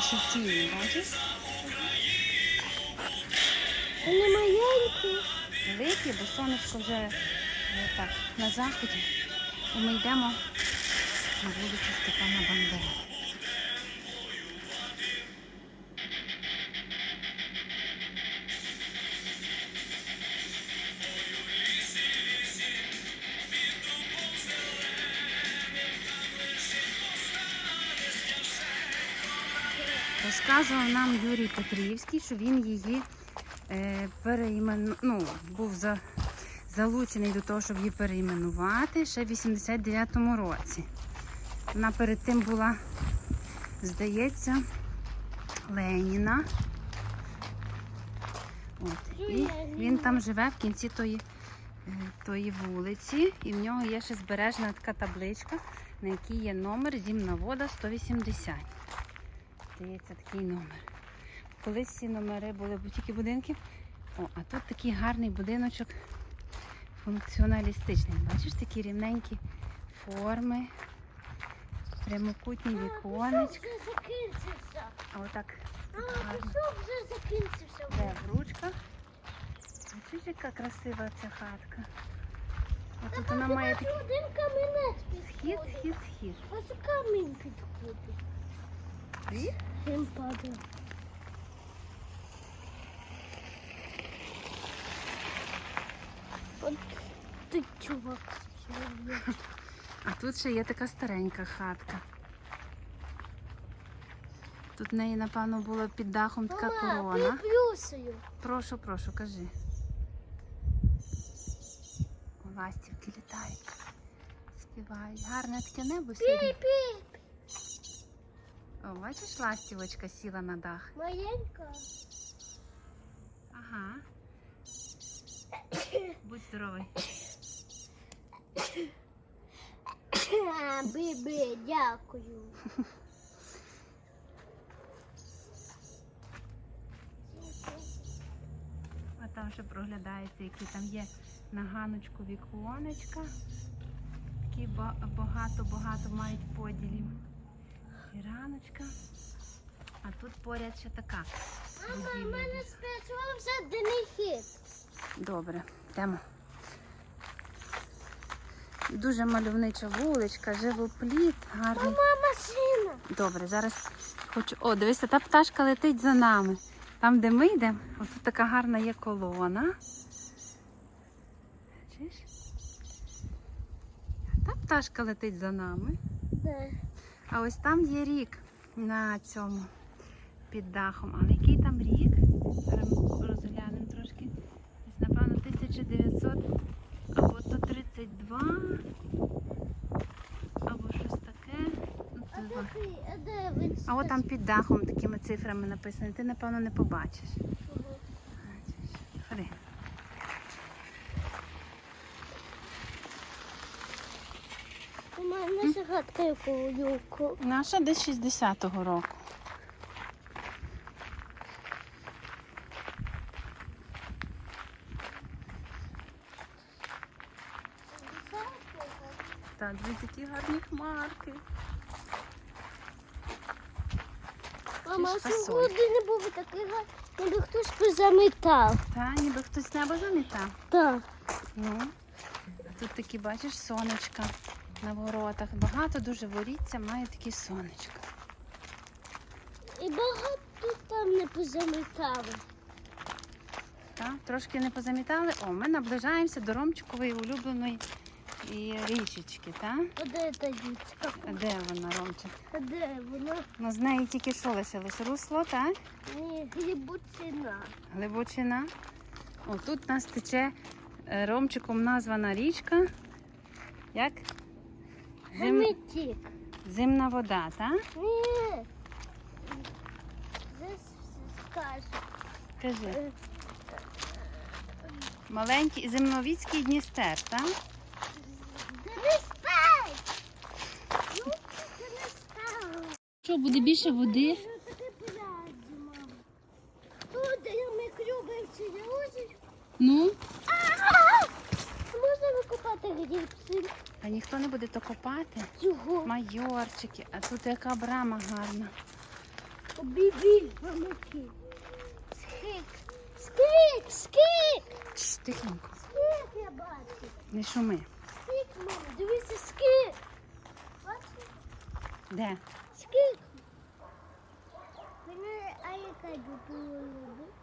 наші тіні, бачиш? Вони маленькі. Великі, бо сонечко вже е, так на заході. І ми йдемо на вулицю Степана Бандери. Розказував нам Юрій Петрівський, що він її е, переімену... ну, був за... залучений до того, щоб її переіменувати ще в 89-му році. Вона перед тим була, здається, Леніна. От. І він там живе в кінці тої, е, тої вулиці, і в нього є ще збережена така табличка, на якій є номер Зімна вода 180. Здається, такий номер. Колись ці номери були тільки будинків. О, а тут такий гарний будиночок функціоналістичний. Бачиш, такі рівненькі форми, прямокутні віконечки. А отак вже закінчився. Де в ручках. Бачиш, яка красива ця хатка. А тут вона має такий Один камінець схід, підходить. схід, схід. Ось камінь підходить. Він падає. От ти чувак. А тут ще є така старенька хатка. Тут в неї, напевно, було під дахом така Мама, корона. приплюсую. Прошу, прошу, кажи. Ластівки літають, співають. Гарне таке небо сьогодні. Піп-піп. О, бачиш, ластівочка сіла на дах. Маленька. Ага. Будь здоровий. Бібі, дякую. А там ще проглядається, які там є на ганочку віконечка. Такі багато-багато мають поділів. І раночка. А тут поряд ще така. Мама, в мене спрацювався денний хід. Добре, йдемо. Дуже мальовнича вуличка, живопліт, гарний. Мама, машина. Добре, зараз хочу. О, дивися, та пташка летить за нами. Там, де ми йдемо, тут така гарна є колона. Бачиш? Та пташка летить за нами. Де? А ось там є рік на цьому під дахом. Але який там рік? Зараз розглянемо трошки. Десь, напевно, 1900 або то 32, або щось таке. Ну, а от там під дахом такими цифрами написано. Ти, напевно, не побачиш. Ходи. У якого юку. Наша десь 60-го року. Так, дивіться, які гарні хмарки. Мама, Це ж фасоль. сьогодні не був такий гад, ніби хтось позамітав. Та, ніби хтось небо замітав. Так. Ну, тут такі, бачиш, сонечка на воротах. Багато дуже воріться, має такі сонечка. І багато там не позамітали. Так, трошки не позамітали. О, ми наближаємося до Ромчикової улюбленої і річечки, так? А де та дітка? А Де вона, Ромчик? А де вона? Ну, з неї тільки що лишилось? Русло, так? Ні, глибоцина. Глибочина. О, тут у нас тече е, Ромчиком названа річка. Як? Зим... Зимна вода, так? Ні. Скажу. Кажи. Е, Маленький зимновіцький Дністер, так? Дністер! не спать? Ну, де не стало. Що, буде більше води? Ну, таке пляжі, мама. Тут, де ми клюбимося, друзі. Ну? Можна викопати грібці? А ніхто не буде то копати. Цього. Майорчики, а тут яка брама гарна. Бібі, мамаки. Скик. Скик, скик. Чш, тихенько. Скик я бачу. Не шуми. Скик, мама, дивися, скик. Бачиш? Де? Скик. Мене дупила любить.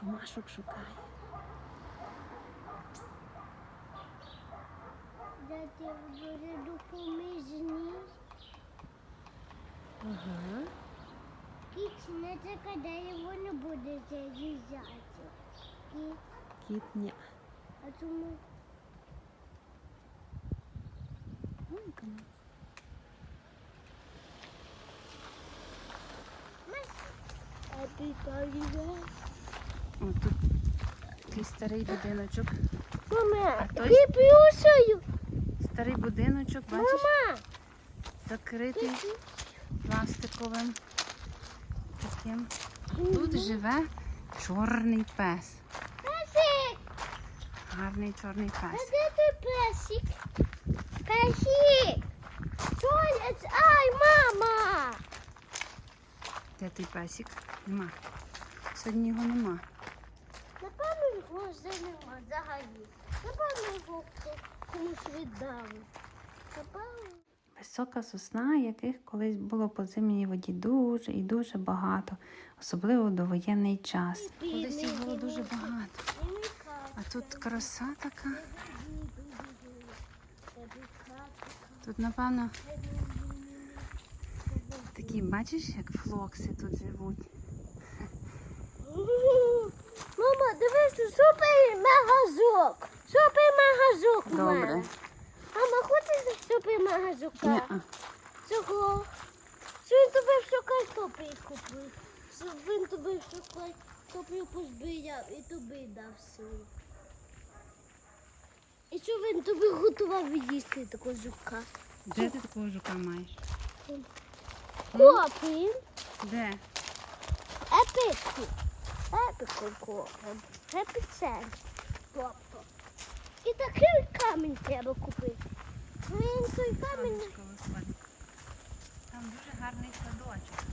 Комашок шукай. Дати буде допоміжні. Ага. Кіч не коли його не буде заїжджати. Кіч, Кіт ні. а чому? Комаш. А ти? О, тут такий старий будиночок. Мама, ти плюсою. Старий будиночок, бачиш, Мама, закритий пластиковим таким. Тут живе чорний пес. песик, Гарний чорний а пес. де ти песик? Песик. Ай, мама. Де той песик? Нема. Сьогодні його нема. Напевно, його вже нема взагалі. Напевно, його хто комусь віддав. Висока сосна, яких колись було по зимній воді дуже і дуже багато, особливо до воєнний час. Колись їх було дуже багато. А тут краса така. Тут, напевно, такі, бачиш, як флокси тут живуть. Мама, дивись, супер магазок. Супер магазок у Добре. мене. Мама, хочеш супер магазока? Ні-а. Чого? Що він тобі всю картоплю купив? Щоб він тобі всю картоплю позбирав і тобі дав свою. І що він тобі готував їсти такого жука? Де ти такого жука маєш? Копим. Де? Епику. Епику копим. Епицентр. Тобто. І такий камінь треба купити. Він той камінь. Там дуже гарний садочок.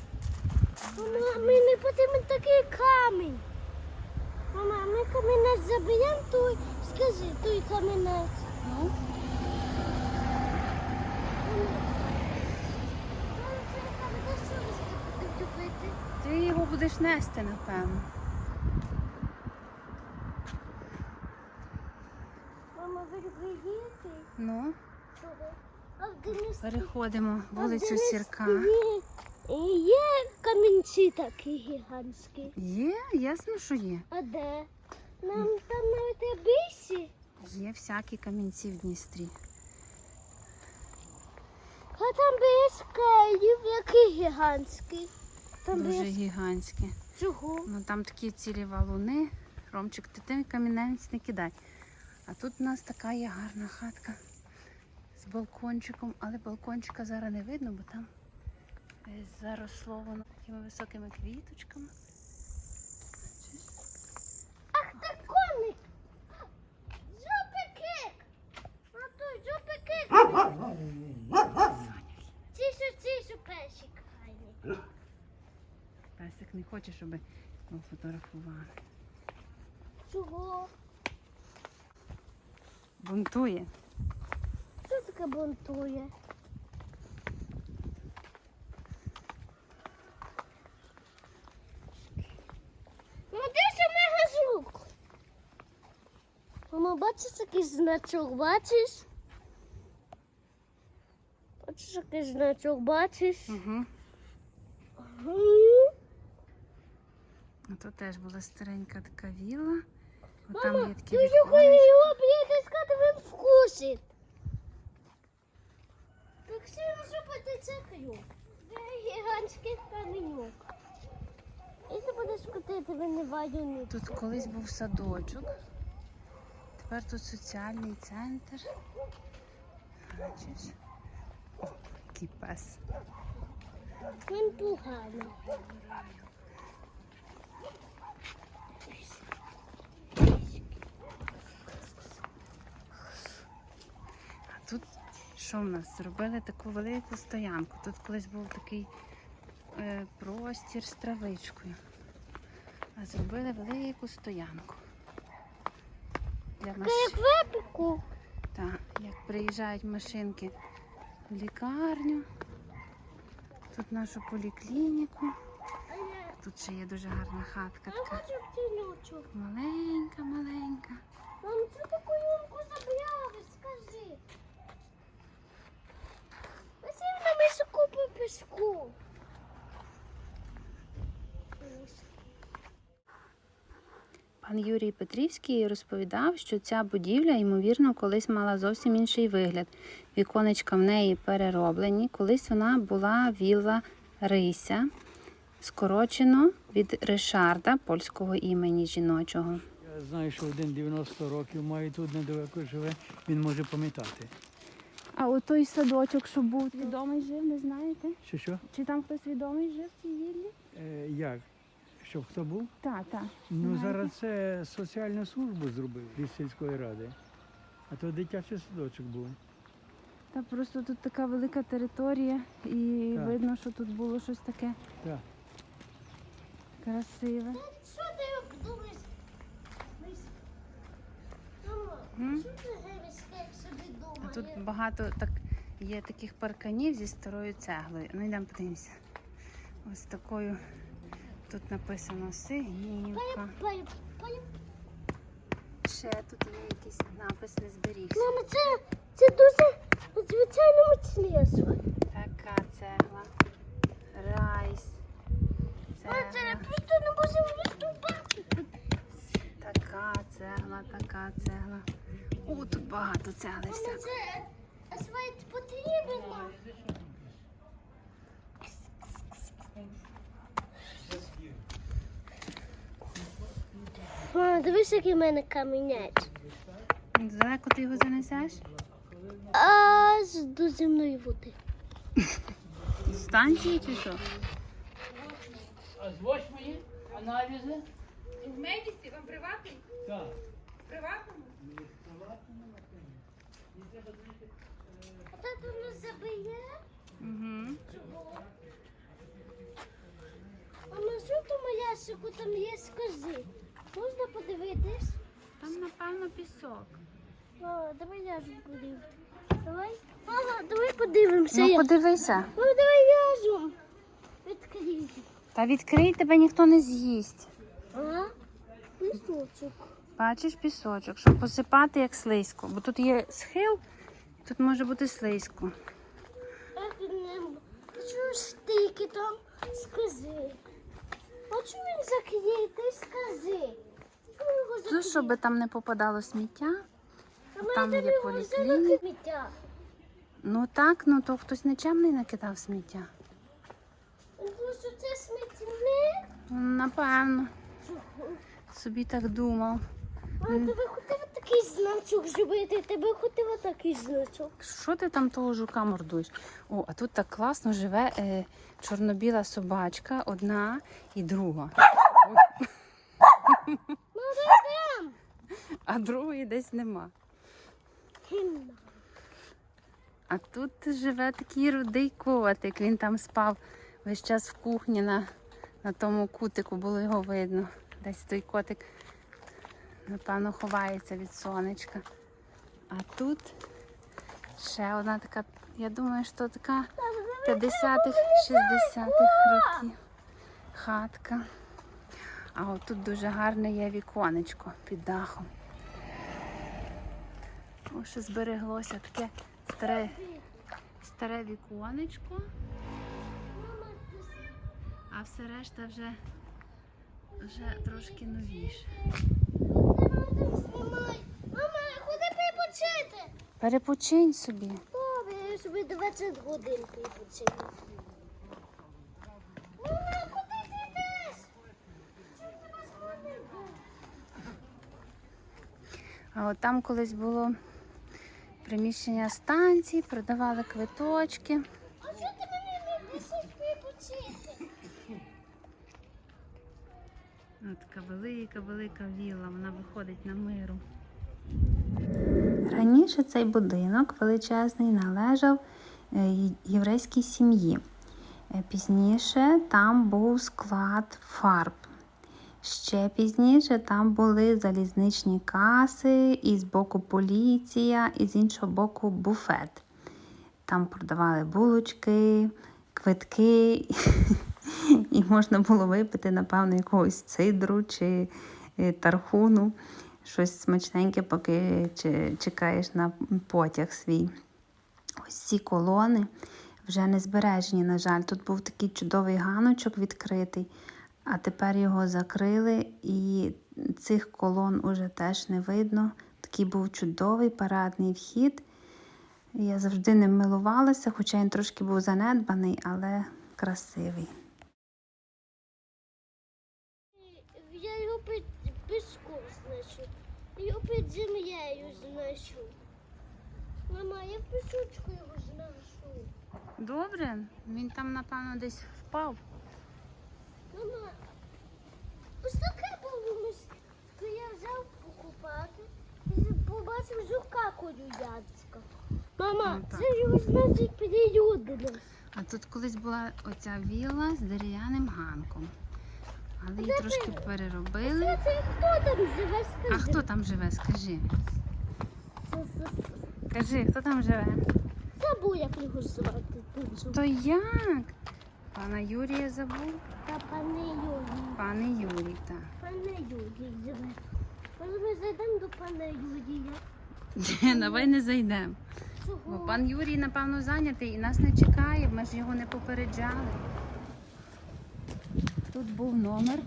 Мама, мені потрібен такий камінь. Мама, ми камінець заберемо той, скажи, той камінець. Ну, ти його будеш нести, напевно. Мама, ви приїдете? Ну, Чого? А в Денис... переходимо вулицю Сірка. Є, камінці такі гігантські. Є, ясно, що є. А де? Нам там навіть більші. Є всякі камінці в Дністрі. А там без каїв, які гігантські. Там Дуже без гігантські. чого? Ну там такі цілі валуни. Ромчик, ти тим камінець не кидай. А тут у нас така є гарна хатка балкончиком, але балкончика зараз не видно, бо там е, заросло воно такими високими квіточками. Ах ти коник! Зубикик! А той зубикик! Тишу, тишу, песик. Песик не хоче, щоб його фотографували. Чого? Бунтує. Що бунтує? Ну, де ж мегазук? Мама, бачиш який значок, бачиш? Бачиш який значок, бачиш? Угу. М. Тут теж була старенька така вілла. От Мама, там є такі ти ж віконечка. його приїхати, він вкусить. Так сильно зробити це гігантський каменюк. І ти будеш кутити, він не вадю Тут колись був садочок. Тепер тут соціальний центр. Бачиш? О, який пес. Він поганий. А тут що в нас? Зробили таку велику стоянку. Тут колись був такий е, простір з травичкою. А зробили велику стоянку. Для маш... як випіку. Так, як приїжджають машинки в лікарню. Тут нашу поліклініку. Тут ще є дуже гарна хатка така. Маленька, маленька. Мам, що таку юнку забрали, скажи. Купив піску. Пан Юрій Петрівський розповідав, що ця будівля, ймовірно, колись мала зовсім інший вигляд. Віконечка в неї перероблені. Колись вона була вілла Рися, скорочено від Ришарда, польського імені жіночого. Я знаю, що один 90 років має тут недалеко живе, він може пам'ятати. А от той садочок, що був відомий жив, не знаєте? Що що? Чи там хтось відомий жив в цій віллі? Е, як? Щоб хто був? Так, так. Ну зараз це соціальну службу зробив від сільської ради. А то дитячий садочок був. Та просто тут така велика територія, і Так. видно, що тут було щось таке Так. красиве. Що ти думаєш? Мис- А тут багато так є таких парканів зі старою цеглою. Ну йдемо подивимося. Ось такою тут написано Сигнівка. Ще тут є якийсь напис не зберігся. Мама, це, це дуже надзвичайно міцне. Така цегла. Райс. Це Цегла. просто не можемо виступати. Така цегла, така цегла. О, тут багато цегли це асфальт потрібен нам. Мама, дивись, який в мене камінець. Далеко ти його занесеш? Аж до земної води. З станції чи що? А з восьмої аналізи? В медісі вам приватний? Так. В приватному? А тато нас забиє. Угу. Що в тому ящику там є, скажи. Можна подивитись? Там, напевно, пісок. Мама, давай я ж подивлюсь. Давай. Мама, давай подивимося. Ну, подивися. Мама, давай в'яжу. Відкрий. Та відкрий, тебе ніхто не з'їсть. Ага. Листочок. Бачиш пісочок, щоб посипати як слизько. Бо тут є схил, тут може бути слизько. Чуєш стики там? Скажи. Хочу він закрити, скажи. Чому Ну, щоб там не попадало сміття. А там є поліклініка. Ну так, ну то хтось нечемний накидав сміття. Тому що це сміттєвник. Напевно, собі так думав. Мама, тебе хотів такий значок зробити, тебе хотів такий значок. Що ти там того жука мордуєш? О, а тут так класно живе е, чорно-біла собачка, одна і друга. Мама. А другої десь нема. А тут живе такий рудий котик. Він там спав весь час в кухні на, на тому кутику, було його видно. Десь той котик, напевно, ховається від сонечка. А тут ще одна така, я думаю, що така 50-х, 60-х років хатка. А от тут дуже гарне є віконечко під дахом. О, що збереглося таке старе, старе віконечко, а все решта вже, вже трошки новіше. Мама. Мама, куди перепочити? Перепочинь собі. Добре, я собі 20 годин перепочину. Мама, куди ти йдеш? Чому? А от там колись було приміщення станції, продавали квиточки. Така велика, велика вілла, вона виходить на миру. Раніше цей будинок величезний належав е, єврейській сім'ї. Е, Пізніше там був склад фарб. Ще пізніше там були залізничні каси, і з боку поліція, і з іншого боку буфет. Там продавали булочки, квитки, і можна було випити, напевно, якогось цидру чи е, тархуну, щось смачненьке, поки чекаєш на потяг свій. Ось ці колони вже не збережені, на жаль. Тут був такий чудовий ганочок відкритий, а тепер його закрили, і цих колон уже теж не видно. Такий був чудовий парадний вхід. Я завжди ним милувалася, хоча він трошки був занедбаний, але красивий. Я його під піском знайшов. Його під землею знайшов. Мама, я в пісочку його знайшов. Добре, він там, напевно, десь впав. Мама, ось таке було то я взяв покупати і побачив жука колюянська. Мама, Ну, так. це його значить переюдили. А тут колись була оця вілла з дерев'яним ганком. Але її трошки переробили. Це, хто там живе? Скажи. А хто там живе? Скажи. Кажи, хто там живе? Забув, як його звати. То як? Пана Юрія забув? Та пане Юрій. Пане Юрій, так. Пане Юрій живе. Може ми зайдемо до пана Юрія? Давай не зайдемо. Бо пан Юрій, напевно, зайнятий і нас не чекає, ми ж його не попереджали. Тут був номер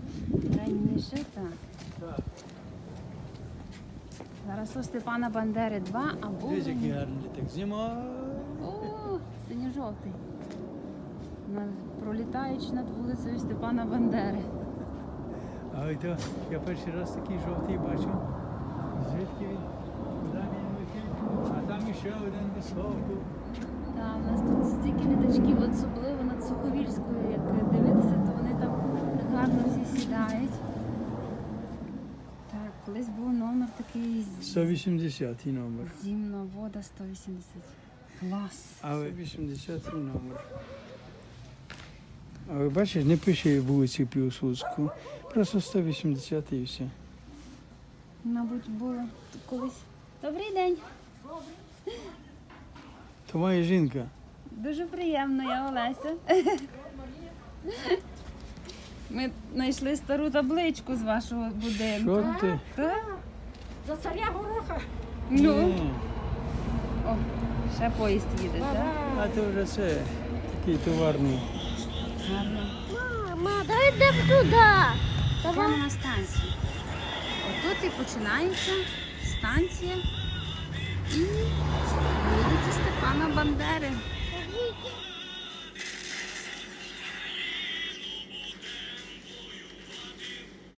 раніше, так. Зараз у Степана Бандери 2, а був. Дивись, який гарний літак. Знімай. О, синьо-жовтий. Пролітаючи над вулицею Степана Бандери. А то я перший раз такий жовтий бачу. Звідки він? Куди він летить? А там іще один високо. Так, у нас тут стільки літачків, особливо над Суховільською, як дивитися, то вони там так гарно всі сідають. Так, колись був номер такий з- 180 номер. зімновода 180. Клас. А ви 80 номер. А ви бачите, не пише вулиці Півсудську. Просто 180 і все. Мабуть, було колись. Добрий день. То моя жінка. Дуже приємно, я Олеся. Ми знайшли стару табличку з вашого будинку. Що ти? Так? За царя гороха. Ну, Ні. о, ще поїзд їде, так? А то вже це такий товарний. Гарно. Мама, давай йдемо туди. Йдемо Давай. на станцію. Отут і починається станція і вулиця Степана Бандери.